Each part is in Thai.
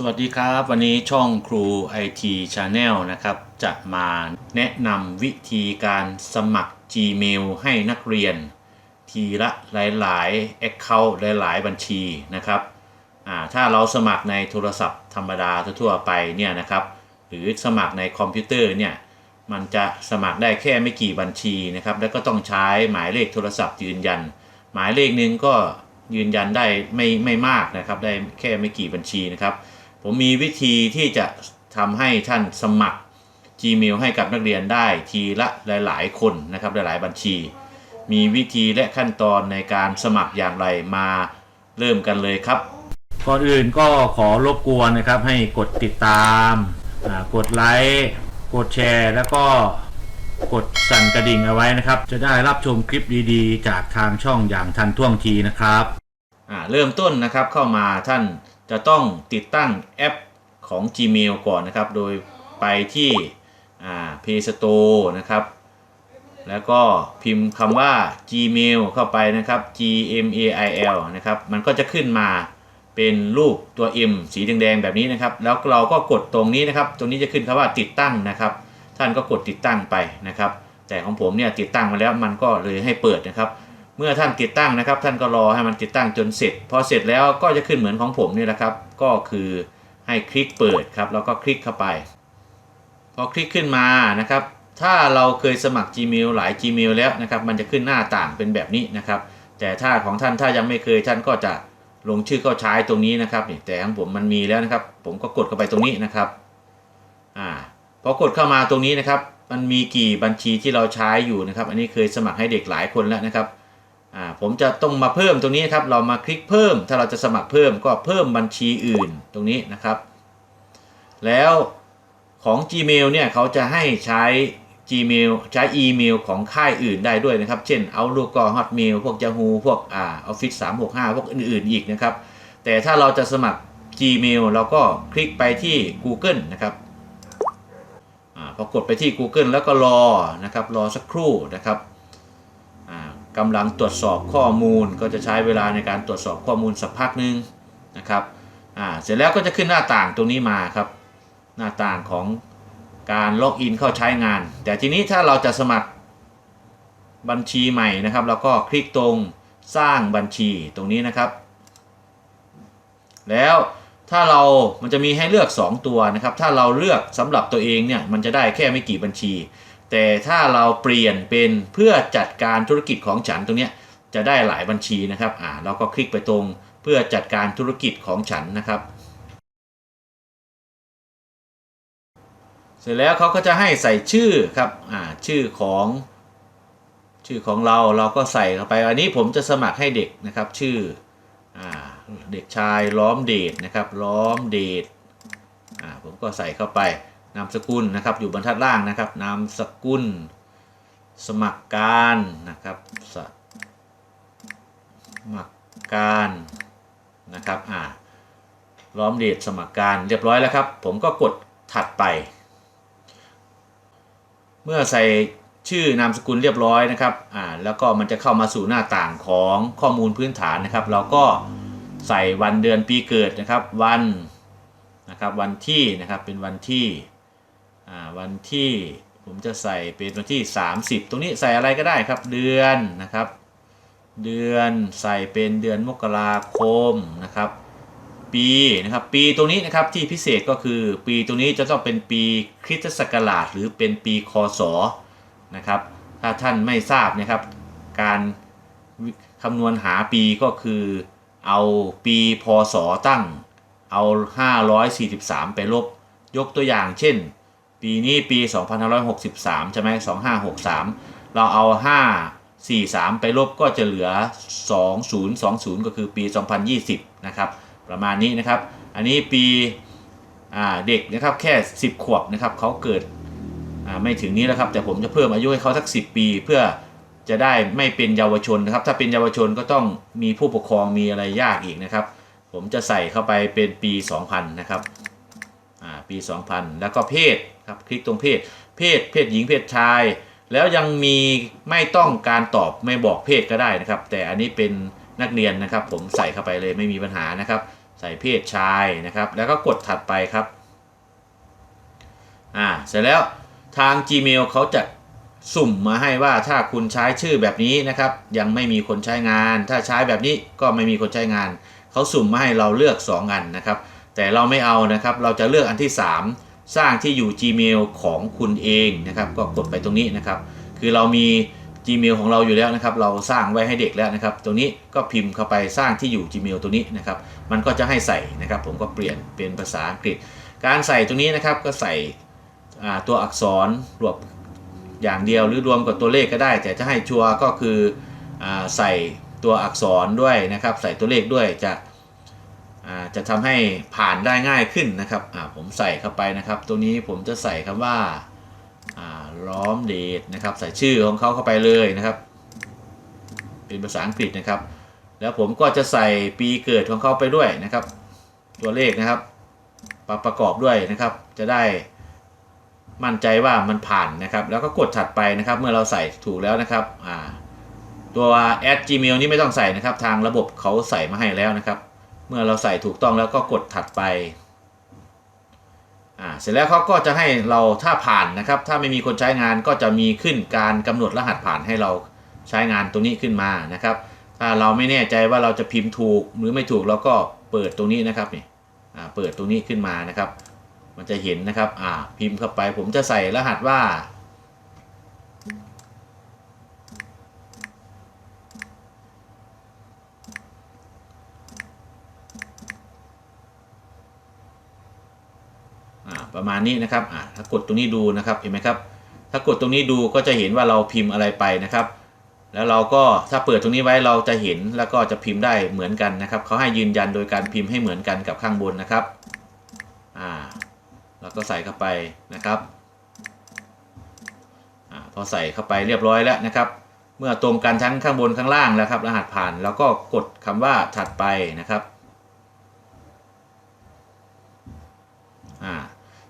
สวัสดีครับ วันนี้ช่องครู IT Channel นะครับ จะมาแนะนำวิธีการสมัคร Gmail ให้นักเรียน ทีละหลายๆ Account หลาย ๆ บัญชีนะครับถ้าเราสมัครในโทรศัพท์ธรรมดาทั่วไปเนี่ยนะครับ หรือสมัครในคอมพิวเตอร์เนี่ย มันจะสมัครได้แค่ไม่กี่บัญชีนะครับ แล้วก็ต้องใช้หมายเลขโทรศัพท์ยืนยัน หมายเลขหนึ่งก็ยืนยันได้ไม่ไม่มากนะครับ ได้แค่ไม่กี่บัญชีนะครับ ผมมีวิธีที่จะทำให้ท่านสมัคร Gmail ให้กับนักเรียนได้ทีละหลาย ๆ คนนะครับหลาย ๆ บัญชี มีวิธีและขั้นตอนในการสมัครอย่างไรมาเริ่มกันเลยครับ ก่อนอื่นก็ขอรบกวนนะครับให้กดติดตามอ่ากดไลค์กดแชร์ แล้วก็กดสั่นกระดิ่งเอาไว้นะครับ จะได้รับชมคลิปดีๆ จากทางช่องอย่างทันท่วงทีนะครับอ่าเริ่มต้นนะครับเข้ามาท่าน จะต้องติดตั้งแอปของ Gmail ก่อนนะครับ โดยไปที่อ่า Play Store นะครับ แล้วก็พิมพ์คำว่า Gmail เข้าไปนะครับ G M A I L นะครับ มันก็จะขึ้นมาเป็นรูปตัว M สีแดงๆแบบนี้นะครับ แล้วเราก็กดตรงนี้นะครับ ตรงนี้จะขึ้นคำว่าติดตั้งนะครับ ท่านก็กดติดตั้งไปนะครับ แต่ของผมเนี่ยติดตั้งมาแล้วมันก็เลยให้เปิดนะครับ เมื่อท่านติดตั้งนะครับ ท่านก็รอให้มันติดตั้งจนเสร็จ พอเสร็จแล้วก็จะขึ้นเหมือนของผมนี่แหละครับ ก็คือให้คลิกเปิดครับ แล้วก็คลิกเข้าไป พอคลิกขึ้นมานะครับ ถ้าเราเคยสมัคร Gmail หลาย Gmail แล้วนะครับ มันจะขึ้นหน้าต่างเป็นแบบนี้นะครับ แต่ถ้าของท่านถ้ายังไม่เคยท่านก็จะลงชื่อเข้าใช้ตรงนี้นะครับนี่แต่ของผมมันมีแล้วนะครับ ผมก็กดเข้าไปตรงนี้นะครับอ่าพอกดเข้ามาตรงนี้นะครับ มันมีกี่บัญชีที่เราใช้อยู่นะครับ อันนี้เคยสมัครให้เด็กหลายคนแล้วนะครับ อ่าผมจะต้องมาเพิ่มตรงนี้ครับ เรามาคลิกเพิ่ม ถ้าเราจะสมัครเพิ่มก็เพิ่มบัญชีอื่นตรงนี้นะครับ แล้วของ Gmail เนี่ยเขาจะให้ใช้ Gmail ใช้อีเมลของค่ายอื่นได้ด้วยนะครับ เช่น Outlook ก็ Hotmail พวก Yahoo พวกอ่า Office 365 พวกอื่นๆอีกนะครับ แต่ถ้าเราจะสมัคร Gmail เราก็คลิกไปที่ Google นะครับอาพอกดไปที่ Google แล้วก็รอนะครับ รอสักครู่นะครับ กำลังตรวจสอบข้อมูล ก็จะใช้เวลาในการตรวจสอบข้อมูลสักพักหนึ่งนะครับอ่าเสร็จแล้วก็จะขึ้นหน้าต่างตรงนี้มาครับหน้าต่างของการล็อกอินเข้าใช้งาน แต่ทีนี้ถ้าเราจะสมัครบัญชีใหม่นะครับเราก็คลิกตรงสร้างบัญชีตรงนี้นะครับ แล้วถ้าเรา มันจะมีให้เลือก 2 ตัวนะครับ ถ้าเราเลือกสำหรับตัวเองเนี่ย มันจะได้แค่ไม่กี่บัญชี แต่ถ้าเราเปลี่ยนเป็นเพื่อจัดการธุรกิจของฉันตรงนี้จะได้หลายบัญชีนะครับอ่าเราก็คลิกไปตรงเพื่อจัดการธุรกิจของฉันนะครับ เสร็จแล้วเขาก็จะให้ใส่ชื่อครับอ่าชื่อของ ชื่อของเราเราก็ใส่เข้าไป อันนี้ผมจะสมัครให้เด็กนะครับ ชื่ออ่าเด็กชายล้อมเดชนะครับล้อมเดชอ่าผมก็ใส่เข้าไป นามสกุลนะครับ อยู่บรรทัดล่างนะครับ นามสกุล สมัครการนะครับสมัครการนะครับอ่าล้อมเดชสมัครการเรียบร้อยแล้วครับ ผมก็กดถัดไป เมื่อใส่ชื่อนามสกุลเรียบร้อยนะครับอ่าแล้วก็มันจะเข้ามาสู่หน้าต่างของข้อมูลพื้นฐานนะครับ เราก็ใส่วันเดือนปีเกิดนะครับ วันนะครับวันที่นะครับเป็นวันที่ วันที่ผมจะใส่เป็นวันที่ 30 ตรงนี้ใส่อะไรก็ได้ครับเดือนนะครับ เดือนใส่เป็นเดือนมกราคมนะครับปีนะครับปีตรงนี้นะครับที่พิเศษก็คือปีตรงนี้จะต้องเป็นปีคริสตศักราชหรือเป็นปีคศนะครับถ้าท่านไม่ทราบนะครับ การคำนวณหาปีก็คือเอาปีพศตั้งเอา 543 ไปลบยกตัวอย่างเช่น ปีนี้ปี 2563 ใช่ไหม2563 เราเอา 543 ไปลบก็จะเหลือ 2020 ก็คือปี 2020 นะครับ ประมาณนี้นะครับ อันนี้ปีเด็กนะครับแค่ 10 ขวบนะครับเขาเกิดไม่ถึงนี้แล้วครับ แต่ผมจะเพิ่มอายุให้เขาสัก 10 ปี เพื่อจะได้ไม่เป็นเยาวชนนะครับ ถ้าเป็นเยาวชนก็ต้องมีผู้ปกครองมีอะไรยากอีกนะครับ ผมจะใส่เข้าไปเป็นปี 2000 นะครับปี 2000 แล้วก็เพศ ครับคลิกตรงเพศ เพศเพศหญิงเพศชาย แล้วยังมีไม่ต้องการตอบไม่บอกเพศก็ได้นะครับ แต่อันนี้เป็นนักเรียนนะครับ ผมใส่เข้าไปเลยไม่มีปัญหานะครับ ใส่เพศชายนะครับ แล้วก็กดถัดไปครับอ่าเสร็จแล้วทาง Gmail เขาจะสุ่มมาให้ว่าถ้าคุณใช้ชื่อแบบนี้นะครับ ยังไม่มีคนใช้งาน ถ้าใช้แบบนี้ก็ไม่มีคนใช้งาน เขาสุ่มมาให้เราเลือก 2 อันนะครับ แต่เราไม่เอานะครับ เราจะเลือกอันที่ 3 สร้างที่อยู่ Gmail ของคุณเองนะครับ ก็กดไปตรงนี้นะครับ คือเรามี Gmail ของเราอยู่แล้วนะครับ เราสร้างไว้ให้เด็กแล้วนะครับ ตรงนี้ก็พิมพ์เข้าไปสร้างที่อยู่ Gmail ตัวนี้นะครับ มันก็จะให้ใส่นะครับ ผมก็เปลี่ยนเป็นภาษาอังกฤษ การใส่ตรงนี้นะครับก็ใส่ตัวอักษรรวมอย่างเดียวหรือรวมกับตัวเลขก็ได้ แต่จะให้ชัวร์ก็คืออใส่ตัวอักษรด้วยนะครับ ใส่ตัวเลขด้วยจะ จะทำให้ผ่านได้ง่ายขึ้นนะครับผมใส่เข้าไปนะครับ ตัวนี้ผมจะใส่คำว่าอ่าล้อมเดทนะครับ ใส่ชื่อของเขาเข้าไปเลยนะครับ เป็นภาษาอังกฤษนะครับ แล้วผมก็จะใส่ปีเกิดของเขาไปด้วยนะครับ ตัวเลขนะครับประประกอบด้วยนะครับ จะได้มั่นใจว่ามันผ่านนะครับ แล้วก็กดถัดไปนะครับ เมื่อเราใส่ถูกแล้วนะครับตัว add gmail นี่ไม่ต้องใส่นะครับ ทางระบบเขาใส่มาให้แล้วนะครับ เมื่อเราใส่ถูกต้องแล้วก็กดถัดไปอ่าเสร็จแล้วเขาก็จะให้เราถ้าผ่านนะครับ ถ้าไม่มีคนใช้งานก็จะมีขึ้นการกำหนดรหัสผ่านให้เราใช้งานตรงนี้ขึ้นมานะครับ ถ้าเราไม่แน่ใจว่าเราจะพิมพ์ถูกหรือไม่ถูกเราก็เปิดตรงนี้นะครับนี่อ่าเปิดตรงนี้ขึ้นมานะครับ มันจะเห็นนะครับอ่าพิมพ์เข้าไป ผมจะใส่รหัสว่า ประมาณนี้นะครับอ่าถ้ากดตรงนี้ดูนะครับเห็นไหมครับ ถ้ากดตรงนี้ดูก็จะเห็นว่าเราพิมพ์อะไรไปนะครับ แล้วเราก็ถ้าเปิดตรงนี้ไว้เราจะเห็นแล้วก็จะพิมพ์ได้เหมือนกันนะครับเขาให้ยืนยันโดยการพิมพ์ให้เหมือนกันกับข้างบนนะครับอ่าแล้วก็ใส่เข้าไปนะครับอาพอใส่เข้าไปเรียบร้อยแล้วนะครับ เมื่อตรงกันทั้งข้างบนข้างล่างแล้วครับ รหัสผ่าน แล้วก็กดคำว่าถัดไปนะครับอ่า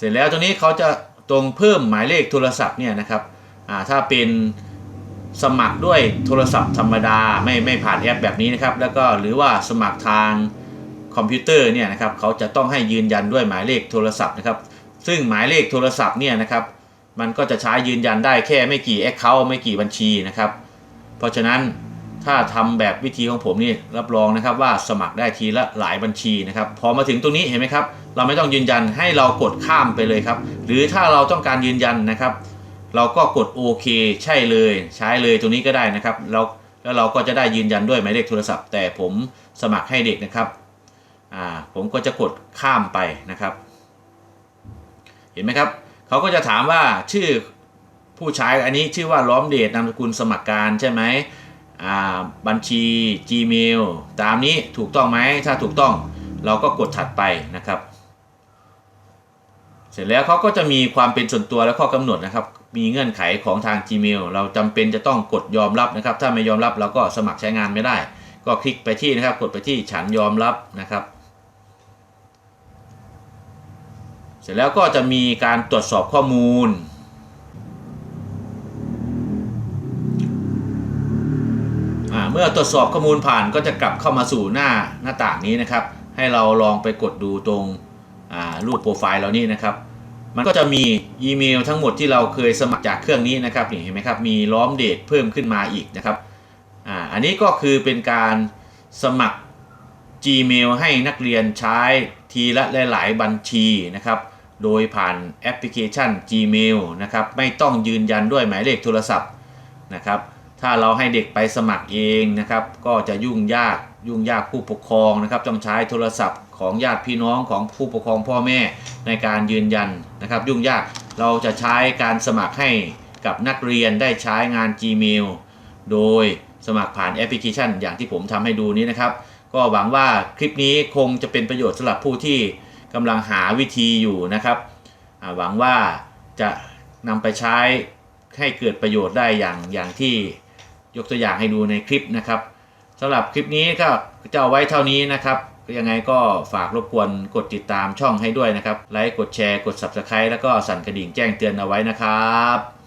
เสร็จแล้วตรงนี้เขาจะตรงเพิ่มหมายเลขโทรศัพท์เนี่ยนะครับถ้าเป็นสมัครด้วยโทรศัพท์ธรรมดาไม่ไม่ผ่านแอปแบบนี้นะครับ แล้วก็หรือว่าสมัครทางคอมพิวเตอร์เนี่ยนะครับเขาจะต้องให้ยืนยันด้วยหมายเลขโทรศัพท์นะครับ ซึ่งหมายเลขโทรศัพท์เนี่ยนะครับ มันก็จะใช้ยืนยันได้แค่ไม่กี่ Account ไม่กี่บัญชีนะครับ เพราะฉะนั้นถ้าทำแบบวิธีของผมนี่รับรองนะครับว่าสมัครได้ทีละหลายบัญชีนะครับ พอมาถึงตรงนี้เห็นไหมครับ เราไม่ต้องยืนยันให้เรากดข้ามไปเลยครับ หรือถ้าเราต้องการยืนยันนะครับ เราก็กดโอเคใช่เลยใช้เลยตรงนี้ก็ได้นะครับแล้วแล้วเราก็จะได้ยืนยันด้วยหมายเลขโทรศัพท์ แต่ผมสมัครให้เด็กนะครับอ่าผมก็จะกดข้ามไปนะครับ เห็นไหมครับเขาก็จะถามว่าชื่อผู้ใช้อันนี้ชื่อว่าล้อมเดชนามสกุลสมัครการใช่ไหมอ่าบัญชี Gmail ตามนี้ถูกต้องไหม ถ้าถูกต้องเราก็กดถัดไปนะครับ ร็จแล้วเขาก็จะมีความเป็นส่วนตัวและข้อกำหนดนะครับ มีเงื่อนไขของทาง Gmail เราจำเป็นจะต้องกดยอมรับนะครับ ถ้าไม่ยอมรับเราก็สมัครใช้งานไม่ได้ ก็คลิกไปที่นะครับ กดไปที่ฉันยอมรับนะครับ เสร็จแล้วก็จะมีการตรวจสอบข้อมูลอ่าเมื่อตรวจสอบข้อมูลผ่านก็จะกลับเข้ามาสู่หน้าหน้าต่างนี้นะครับ ให้เราลองไปกดดูตรงอ่ารูปโปรไฟล์เรานี่นะครับ มันก็จะมีอีเมลทั้งหมดที่เราเคยสมัครจากเครื่องนี้นะครับนี่เห็นไหมครับมีล้อมเดทเพิ่มขึ้นมาอีกนะครับอ่าอันนี้ก็คือเป็นการสมัคร Gmail ให้นักเรียนใช้ทีละหลาย ๆ บัญชีนะครับ โดยผ่านแอปพลิเคชัน Gmail นะครับ ไม่ต้องยืนยันด้วยหมายเลขโทรศัพท์นะครับ ถ้าเราให้เด็กไปสมัครเองนะครับ ก็จะยุ่งยากยุ่งยากผู้ปกครองนะครับต้องใช้โทรศัพท์ของญาติพี่น้องของผู้ปกครองพ่อแม่ในการยืนยันนะครับ ยุ่งยากเราจะใช้การสมัครให้กับนักเรียนได้ใช้งาน Gmail โดยสมัครผ่านแอปพลิเคชัน อย่างที่ผมทำให้ดูนี้นะครับ ก็หวังว่าคลิปนี้คงจะเป็นประโยชน์สำหรับผู้ที่กำลังหาวิธีอยู่นะครับ หวังว่าจะนำไปใช้ให้เกิดประโยชน์ได้อย่างอย่างที่ ยกตัวอย่างให้ดูในคลิปนะครับสำหรับคลิปนี้ก็จะเอาไว้เท่านี้นะครับยังไงก็ฝากรบกวนกดติดตามช่องให้ด้วยนะครับ ไลค์กดแชร์กด Subscribe แล้วก็สั่นกระดิ่งแจ้งเตือนเอาไว้นะครับ